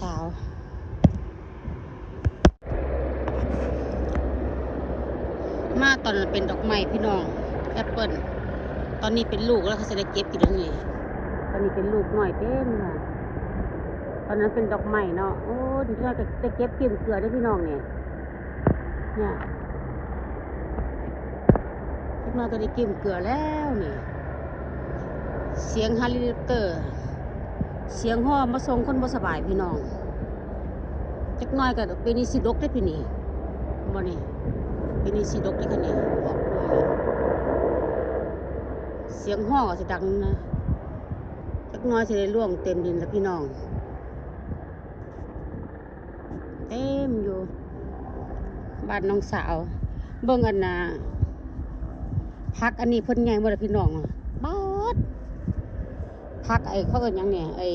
สาว มาตอนเป็นดอกไม้พี่น้องแอปเปิลตอนนี้เป็นลูกแล้วเขาจะได้เก็บกินแล้วนี่ตอนนี้เป็นลูกหน่อยเต็มค่ะตอนนั้นเป็นดอกไม้เนาะโอ้เดี๋ยวจะเก็บกินเกลือได้พี่น้องเนี่ยเนี่ยพวกเราก็ได้กินเกลือแล้วนี่เสียงฮาริเตอร์ เสียงห้อมาส่งคนบ่สบายพี่น้องจักน้อยก็เป็นนิสิดกได้พี่นี่บ่นี่เป็นนิสิดกได้คันนี้ออกหน่อยเสียงห้อก็สิดังนะจักน้อยสิได้ล่วงเต็มดินแล้วพี่น้องเต็มอยู่บ้านน้องสาว เบิ่งอันน่ะพักอันนี้เพิ่นใหญ่บ่ล่ะพี่น้องอะ พักไอ้เขาเอิ้นยังเนี่ยไอ้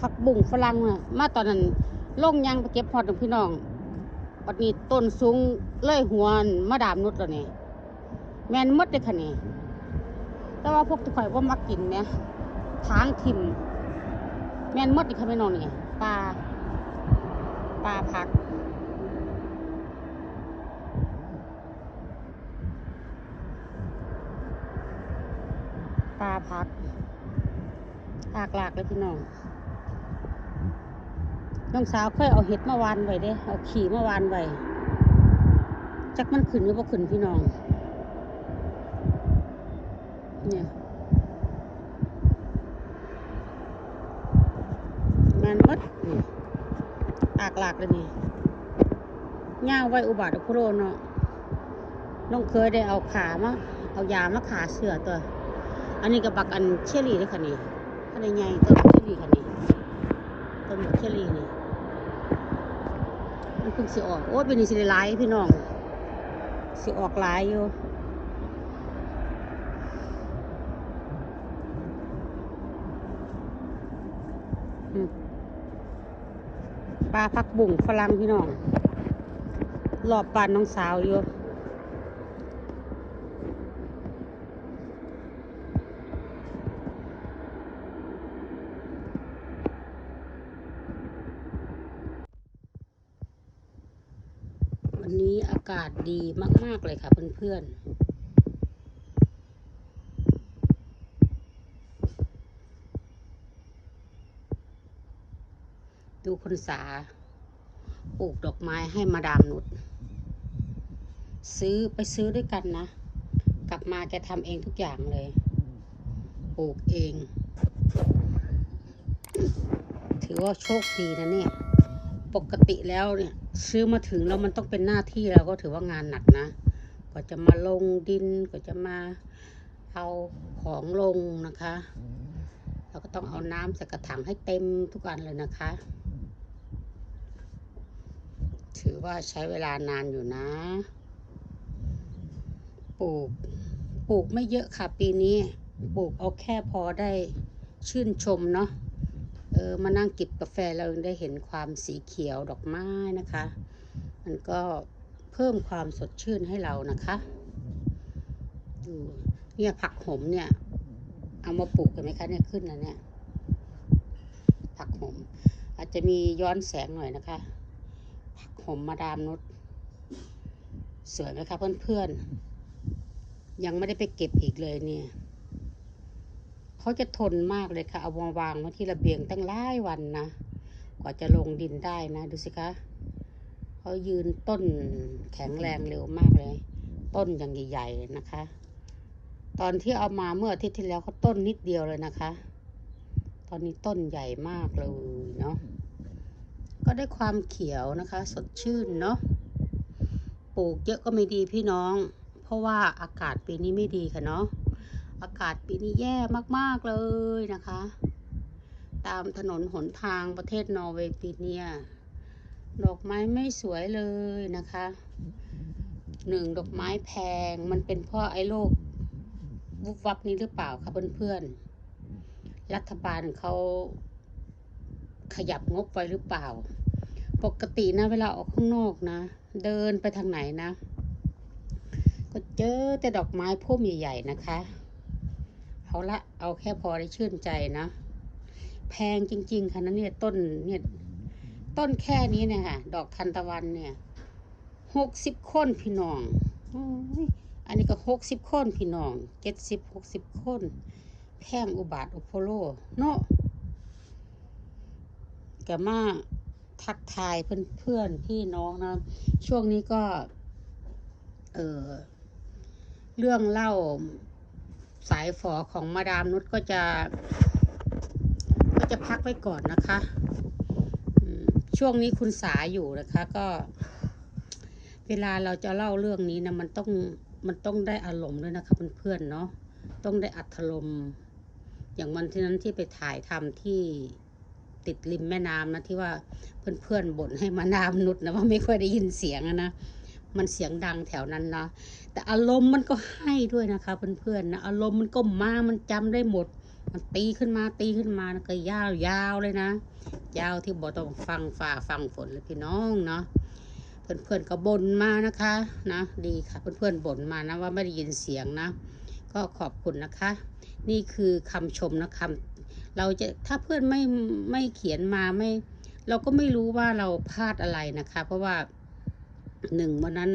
พักบุ้งฝรั่งน่ะมาตอนนั้นลงยางไปเก็บฮอดของพี่น้องปัดนี้ต้นสูงเล่ยหัวมาดามนุดแล้วนี่แมนมดเลยค่ะนี่แต่ว่าพวกที่ข่อยว่ามักกินเนี่ยทางทิมแมนมดอีกค่ะแม่น้องนี่ปลาปลาผัก ปลา พักหลากหลากเลยพี่น้อง น้องสาวเคยเอาเห็ดมาวานไว้เด้ เอาขี่มาวานไว้ จักมันขึ้นหรือบ่ขึ้นพี่น้อง เนี่ยมันมดนี่หลากหลากเลยนี่ย่างไว้อุบาทอุโรเนาะน้องเคยได้เอาขามา เอายามาขาเสือตัว อันนี้กับบักอันเชอรี่เลยค่ะนี่อันนี้ใหญ่ต้นเชอรี่ค่ะนี่ต้นเชอรี่นี่มันเพิ่งสิออกโอ้ยเป็นนี่สิได้หลายพี่น้องสิออกหลายอยู่ปลาพักบุ่งฝรั่งพี่น้องรอบปานน้องสาวอยู่ วันนี้อากาศดีมาก ๆ เลยค่ะเพื่อนๆ ดูคนสาปลูกดอกไม้ให้มาดามนุชซื้อไปซื้อด้วยกันนะ กลับมาแกทำเองทุกอย่างเลย ปลูกเอง ถือว่าโชคดีนะเนี่ย ปกติแล้วเนี่ยซื้อมาถึงแล้วมันต้องเป็นหน้าที่เราก็ถือว่างานหนักนะก็จะมาลงดินก็จะมาเอาของลงนะคะเราก็ต้องเอาน้ำใส่กระถางให้เต็มทุกอันเลยนะคะ ถือว่าใช้เวลานานอยู่นะ ปลูกปลูกไม่เยอะค่ะปีนี้ ปลูกเอาแค่พอได้ชื่นชมเนาะ ออมานั่งจิบกาแฟเราได้เห็นความสีเขียวดอกไม้นะคะ มันก็เพิ่มความสดชื่นให้เรานะคะดูเนี่ยผักหอมเนี่ย เอามาปลูกกันไหมคะเนี่ยขึ้นแล้วเนี่ย ผักหอมอาจจะมีย้อนแสงหน่อยนะคะ ผักหอมมาดามนุชสวยไหมคะเพื่อนๆยังไม่ได้ไปเก็บอีกเลยเนี่ย เขาจะทนมากเลยค่ะเอามาวางไว้ที่ระเบียงตั้งหลายวันนะกว่าจะลงดินได้นะ ดูสิคะเขายืนต้นแข็งแรงเร็วมากเลย ต้นอย่างใหญ่ ๆนะคะ ตอนที่เอามาเมื่ออาทิตย์ที่แล้วเขาต้นนิดเดียวเลยนะคะ ตอนนี้ต้นใหญ่มากเลยเนาะก็ได้ความเขียวนะคะ สดชื่นเนาะปลูกเยอะก็ไม่ดีพี่น้อง เพราะว่าอากาศปีนี้ไม่ดีค่ะเนาะ อากาศปีนี้แย่มาก ๆ เลยนะคะ ตามถนนหนทางประเทศนอร์เวย์ปีนี้ดอกไม้ไม่สวยเลยนะคะหนึ่งดอกไม้แพงมันเป็นเพราะไอ้โรควุบวับนี้หรือเปล่าคะเพื่อนๆ รัฐบาลเขาขยับงบไว้หรือเปล่า ปกตินะเวลาออกข้างนอกนะ เดินไปทางไหนนะ ก็เจอแต่ดอกไม้พุ่มใหญ่ๆนะคะ เอาละเอาแค่พอได้ชื่นใจนะ แพงจริง ๆค่ะนะเนี่ยต้นเนี่ยต้นแค่นี้เนี่ยค่ะ ดอกทันตะวันเนี่ยหกสิบคนพี่น้องอันนี้ก็หกสิบคนพี่น้องเจ็ดสิบหกสิบคนแพงอุบาทอุโพโลเนาะกมาทักทายเพื่อนๆพี่น้องนะ ช่วงนี้ก็ เออเรื่องเล่า สายฝอของมาดามนุชก็จะ ก็จะพักไว้ก่อนนะคะช่วงนี้คุณสาอยู่นะคะก็ เวลาเราจะเล่าเรื่องนี้นะมันต้องมันต้องได้อารมณ์ด้วยนะคะเพื่อนๆเนาะต้องได้อัธรมอย่างวันที่นั้นที่ไปถ่ายทำที่ติดริมแม่น้ำนะที่ว่าเพื่อนๆบ่นให้มาดามนุชนะว่าไม่ค่อยได้ยินเสียงนะ มันเสียงดังแถวนั้นนะ แต่อารมณ์มันก็ให้ด้วยนะคะเพื่อนๆนะอารมณ์มันก็มามันจำได้หมด มันตีขึ้นมาตีขึ้นมานะก็ยาวยาวเลยนะ ยาวที่บอต้องฟังฝ่าฟังฝนเลยพี่น้องเนาะเพื่อนๆก็บ่นมานะคะนะดีค่ะเพื่อนๆบ่นมานะว่าไม่ได้ยินเสียงนะ ก็ขอบคุณนะคะ นี่คือคำชมนะคำเราจะถ้าเพื่อนไม่ไม่เขียนมาไม่ เราก็ไม่รู้ว่าเราพลาดอะไรนะคะ เพราะว่า หนึ่งวันนั้น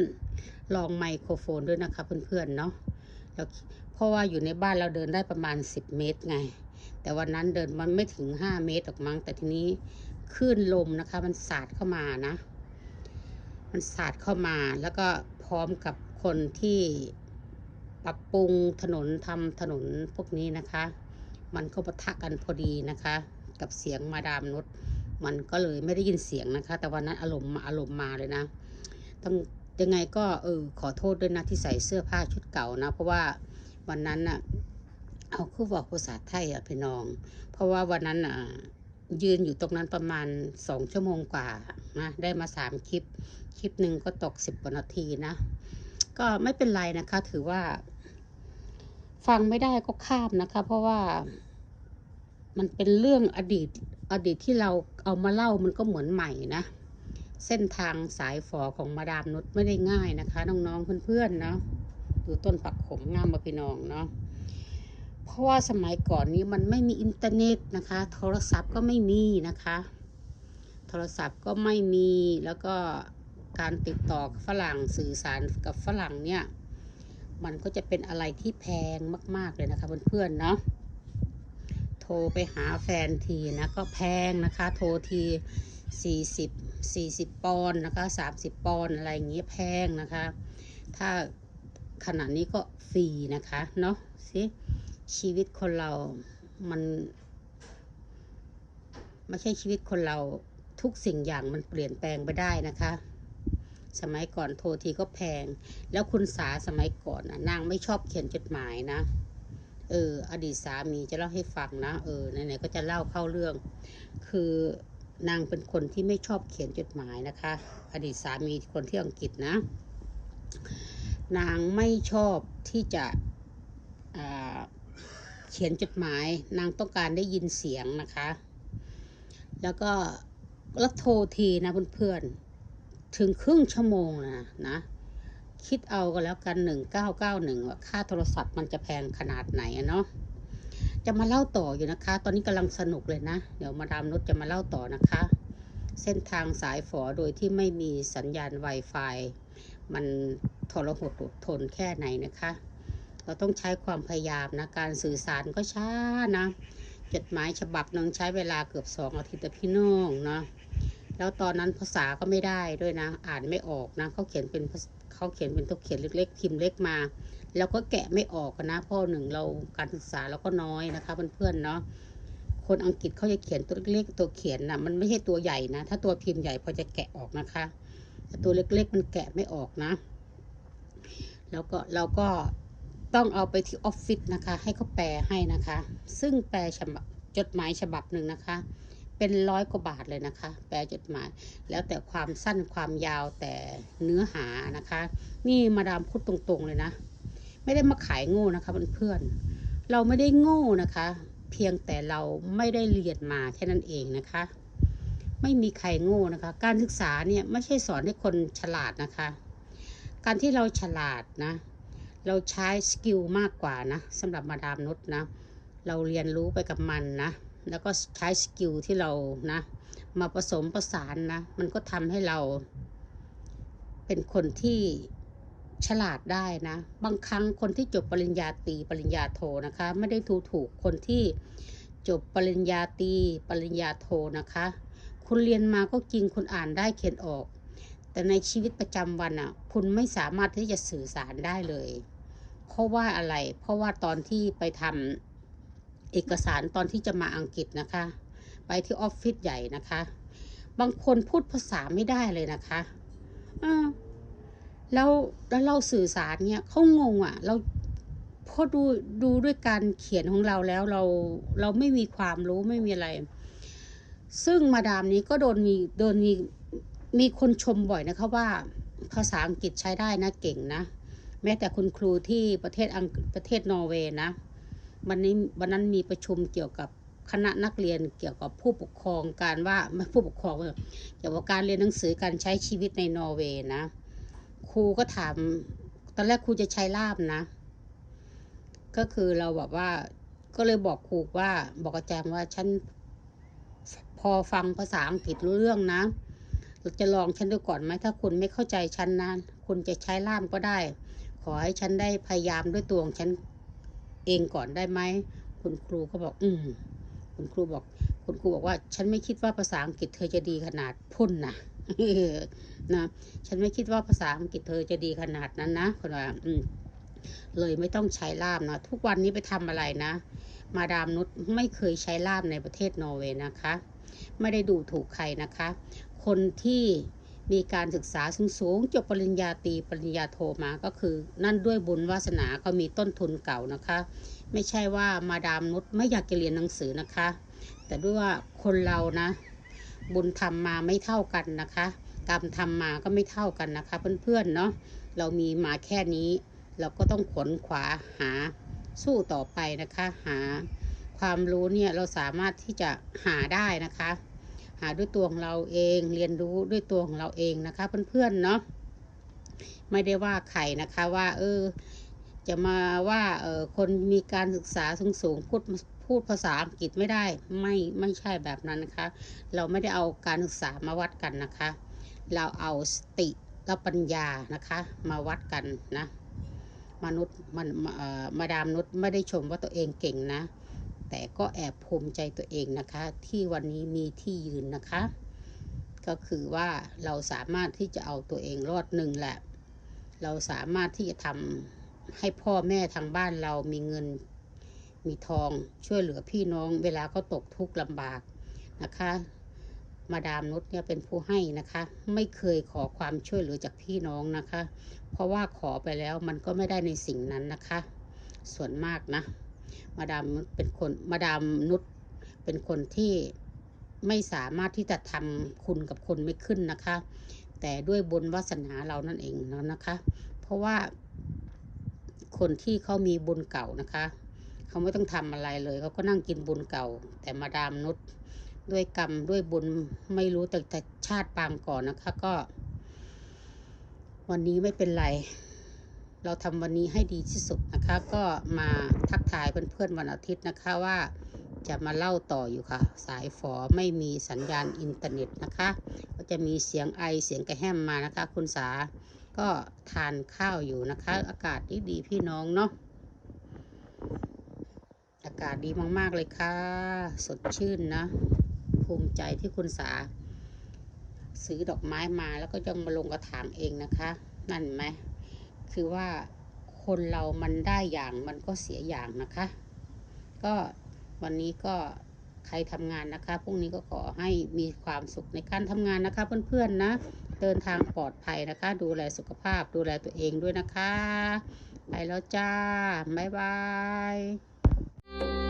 ลองไมโครโฟนด้วยนะคะเพื่อนๆเนาะแล้วเพราะว่าอยู่ในบ้านเราเดินได้ประมาณ 10 เมตรไง แต่วันนั้นเดินมันไม่ถึง 5 เมตรหรอกมั้งแต่ทีนี้คลื่นลมนะคะ มันสาดเข้ามานะ มันสาดเข้ามาแล้วก็พร้อมกับคนที่ปรับปรุงถนนทำถนนพวกนี้นะคะ มันก็ปะทะกันพอดีนะคะ กับเสียงมาดามนุชมันก็เลยไม่ได้ยินเสียงนะคะ แต่วันนั้นอารมณ์มาอารมณ์มาเลยนะ ยังไงก็เออขอโทษด้วยนะที่ใส่เสื้อผ้าชุดเก่านะ เพราะว่าวันนั้นน่ะเอาคือบอกภาษาไทยอะพี่น้อง เพราะว่าวันนั้นอะยืนอยู่ตรงนั้นประมาณสองชั่วโมงกว่านะได้มาสามคลิป คลิปหนึ่งก็ตกสิบกว่านาทีนะ ก็ไม่เป็นไรนะคะ ถือว่า ฟังไม่ได้ก็ข้ามนะคะ เพราะว่ามันเป็นเรื่องอดีตอดีตที่เราเอามาเล่ามันก็เหมือนใหม่นะ เส้นทางสายฝอของมาดามนุชไม่ได้ง่ายนะคะ น้องๆเพื่อนๆเนาะดูต้นปักขมงามมาพี่น้องเนาะเพราะว่าสมัยก่อนนี้มันไม่มีอินเทอร์เน็ตนะคะ โทรศัพท์ก็ไม่มีนะคะ โทรศัพท์ก็ไม่มีแล้วก็การติดต่อฝรั่งสื่อสารกับฝรั่งเนี่ย มันก็จะเป็นอะไรที่แพงมาก ๆเลยนะคะเพื่อนๆเนาะโทรไปหาแฟนทีนะก็แพงนะคะ โทรที สี่สิบสี่สิบปอนด์นะคะสามสิบปอนด์อะไรอย่างเงี้ยแพงนะคะ ถ้าขณะนี้ก็ฟรีนะคะเนาะสิชีวิตคนเรามันไม่ใช่ชีวิตคนเราทุกสิ่งอย่างมันเปลี่ยนแปลงไปได้นะคะ สมัยก่อนโทรทีก็แพง แล้วคุณสาสมัยก่อนนะนางไม่ชอบเขียนจดหมายนะ เออ อดีตสามีจะเล่าให้ฟังนะ เออไหนๆก็จะเล่าเข้าเรื่อง คือ นางเป็นคนที่ไม่ชอบเขียนจดหมายนะคะ อดีตสามีคนที่อังกฤษนะ นางไม่ชอบที่จะเขียนจดหมาย นางต้องการได้ยินเสียงนะคะ แล้วก็แล้วโทรทีนะเพื่อนๆ ถึงครึ่งชั่วโมงนะนะ คิดเอาก็แล้วกันหนึ่งเก้าเก้าหนึ่งว่าค่าโทรศัพท์มันจะแพงขนาดไหนอะเนาะ จะมาเล่าต่ออยู่นะคะ ตอนนี้กำลังสนุกเลยนะ เดี๋ยวมาดามนุชจะมาเล่าต่อนะคะ เส้นทางสายฝอโดยที่ไม่มีสัญญาณ Wi-Fi มันทรหดอดทนแค่ไหนนะคะ เราต้องใช้ความพยายามนะการสื่อสารก็ช้านะ จดหมายฉบับหนึ่งใช้เวลาเกือบสองอาทิตย์แต่พี่น้องเนาะแล้วตอนนั้นภาษาก็ไม่ได้ด้วยนะ อ่านไม่ออกนะเขาเขียนเป็นเขาเขียนเป็นตัวเขียนเล็กๆพิมพ์เล็กมา แล้วก็แกะไม่ออกนะพราะหนึ่งเราการศึกษาเราก็น้อยนะคะเพื่อนๆเนาะคนอังกฤษเขาจะเขียนตัวเล็กๆตัวเขียนนะมันไม่ใช่ตัวใหญ่นะ ถ้าตัวพิมพ์ใหญ่พอจะแกะออกนะคะแต่ตัวเล็กๆมันแกะไม่ออกนะ แล้วก็เราก็ต้องเอาไปที่ออฟฟิศนะคะ ให้เขาแปลให้นะคะ ซึ่งแปลฉบับจดหมายฉบับหนึ่งนะคะ เป็นร้อยกว่าบาทเลยนะคะ แปลจดหมาย แล้วแต่ความสั้นความยาวแต่เนื้อหานะคะ นี่มาดามพูดตรงๆเลยนะ ไม่ได้มาขายโง่นะคะเพื่อนๆเราไม่ได้โง่นะคะ เพียงแต่เราไม่ได้เรียนมาแค่นั้นเองนะคะ ไม่มีใครโง่นะคะ การศึกษาเนี่ยไม่ใช่สอนให้คนฉลาดนะคะ การที่เราฉลาดนะ เราใช้สกิลมากกว่านะสำหรับมาดามนุชนะ เราเรียนรู้ไปกับมันนะ แล้วก็ใช้สกิลที่เรานะ มาผสมประสานนะ มันก็ทำให้เราเป็นคนที่ ฉลาดได้นะ บางครั้งคนที่จบปริญญาตรีปริญญาโทนะคะ ไม่ได้ถูถูกคนที่จบปริญญาตรีปริญญาโทนะคะ คุณเรียนมาก็จริงคุณอ่านได้เขียนออก แต่ในชีวิตประจำวันอะ คุณไม่สามารถที่จะสื่อสารได้เลย เพราะว่าอะไร เพราะว่าตอนที่ไปทำเอกสารตอนที่จะมาอังกฤษนะคะ ไปที่ออฟฟิศใหญ่นะคะ บางคนพูดภาษาไม่ได้เลยนะคะอ่า แล้วแล้วเราสื่อสารเนี่ยเขางงอะ เราพอดูดูด้วยการเขียนของเราแล้วเราเราไม่มีความรู้ไม่มีอะไร ซึ่งมาดามนี้ก็โดนมีโดนมีมีคนชมบ่อยนะคะว่าภาษาอังกฤษใช้ได้นะเก่งนะ แม้แต่คุณครูที่ประเทศอังประเทศนอร์เวย์นะวันนี้วันนั้นมีประชุมเกี่ยวกับคณะนักเรียนเกี่ยวกับผู้ปกครองการว่าผู้ปกครองเกี่ยวกับการเรียนหนังสือการใช้ชีวิตในนอร์เวย์นะ ครูก็ถาม ตอนแรกครูจะใช้ล่ามนะ ก็คือเราแบบว่า ก็เลยบอกครูว่า บอกอาจารย์ว่าฉันพอฟังภาษาอังกฤษรู้เรื่องนะจะลองฉันดูก่อนไหมถ้าคุณไม่เข้าใจฉันนะคุณจะใช้ล่ามก็ได้ ขอให้ฉันได้พยายามด้วยตัวของฉันเองก่อนได้ไหมคุณครูก็บอก อืมคุณครูบอก คุณครูบอกว่า ฉันไม่คิดว่าภาษาอังกฤษเธอจะดีขนาดพุ่นนะ นะฉันไม่คิดว่าภาษาอังกฤษเธอจะดีขนาดนั้นนะคนว่าอืมเลยไม่ต้องใช้ล่ามนะทุกวันนี้ไปทำอะไรนะ มาดามนุชไม่เคยใช้ล่ามในประเทศนอร์เวย์นะคะ ไม่ได้ดูถูกใครนะคะ คนที่มีการศึกษาสูงๆจบปริญญาตรีปริญญาโทมาก็คือ นั่นด้วยบุญวาสนาเขามีต้นทุนเก่านะคะ ไม่ใช่ว่ามาดามนุชไม่อยากจะเรียนหนังสือนะคะ แต่ด้วยว่าคนเรานะ บุญทำมาไม่เท่ากันนะคะ กรรมทำมาก็ไม่เท่ากันนะคะ เพื่อนๆเนาะเรามีมาแค่นี้ เราก็ต้องขนขวาหาสู้ต่อไปนะคะ หาความรู้เนี่ยเราสามารถที่จะหาได้นะคะ หาด้วยตัวของเราเองเรียนรู้ด้วยตัวของเราเองนะคะ เพื่อนๆเนาะไม่ได้ว่าใครนะคะว่า เออ จะมาว่าเออคนมีการศึกษาสูงๆพูด พูดภาษาอังกฤษไม่ได้ไม่ไม่ใช่แบบนั้นนะคะ เราไม่ได้เอาการศึกษามาวัดกันนะคะ เราเอาสติและปัญญานะคะมาวัดกันนะมนุษย์มันมาดามนุษย์ไม่ได้ชมว่าตัวเองเก่งนะ แต่ก็แอบภูมิใจตัวเองนะคะ ที่วันนี้มีที่ยืนนะคะ ก็คือว่าเราสามารถที่จะเอาตัวเองรอดหนึ่งแหละ เราสามารถที่จะทำให้พ่อแม่ทางบ้านเรามีเงิน มีทองช่วยเหลือพี่น้องเวลาเขาตกทุกข์ลำบากนะคะ มาดามนุชเนี่ยเป็นผู้ให้นะคะ ไม่เคยขอความช่วยเหลือจากพี่น้องนะคะ เพราะว่าขอไปแล้วมันก็ไม่ได้ในสิ่งนั้นนะคะ ส่วนมากนะ มาดามนุชเป็นคนมาดามนุชเป็นคนที่ไม่สามารถที่จะทำคุณกับคนไม่ขึ้นนะคะ แต่ด้วยบุญวาสนาเรานั่นเองนะคะ เพราะว่าคนที่เขามีบุญเก่านะคะ เขาไม่ต้องทำอะไรเลย เขาก็นั่งกินบุญเก่า แต่มาดามนุชด้วยกรรมด้วยบุญไม่รู้แต่แต่ชาติปางก่อนนะคะก็ วันนี้ไม่เป็นไร เราทำวันนี้ให้ดีที่สุดนะคะ ก็มาทักทายเพื่อนๆวันอาทิตย์นะคะว่าจะมาเล่าต่ออยู่ค่ะ สายฝอไม่มีสัญญาณอินเทอร์เน็ตนะคะ ก็จะมีเสียงไอเสียงกระแหมมานะคะ คุณสาก็ทานข้าวอยู่นะคะ อากาศดีดีๆพี่น้องเนาะ อากาศดีมาก ๆ เลยค่ะ สดชื่นนะ ภูมิใจที่คุณสา ซื้อดอกไม้มาแล้วก็ยังมาลงกระถางเองนะคะ นั่นไหม คือว่าคนเรามันได้อย่างมันก็เสียอย่างนะคะ ก็วันนี้ก็ใครทำงานนะคะ พรุ่งนี้ก็ขอให้มีความสุขในการทำงานนะคะ เพื่อนๆนะ เดินทางปลอดภัยนะคะ ดูแลสุขภาพ ดูแลตัวเองด้วยนะคะ ไปแล้วจ้า บ๊ายบาย Thank you.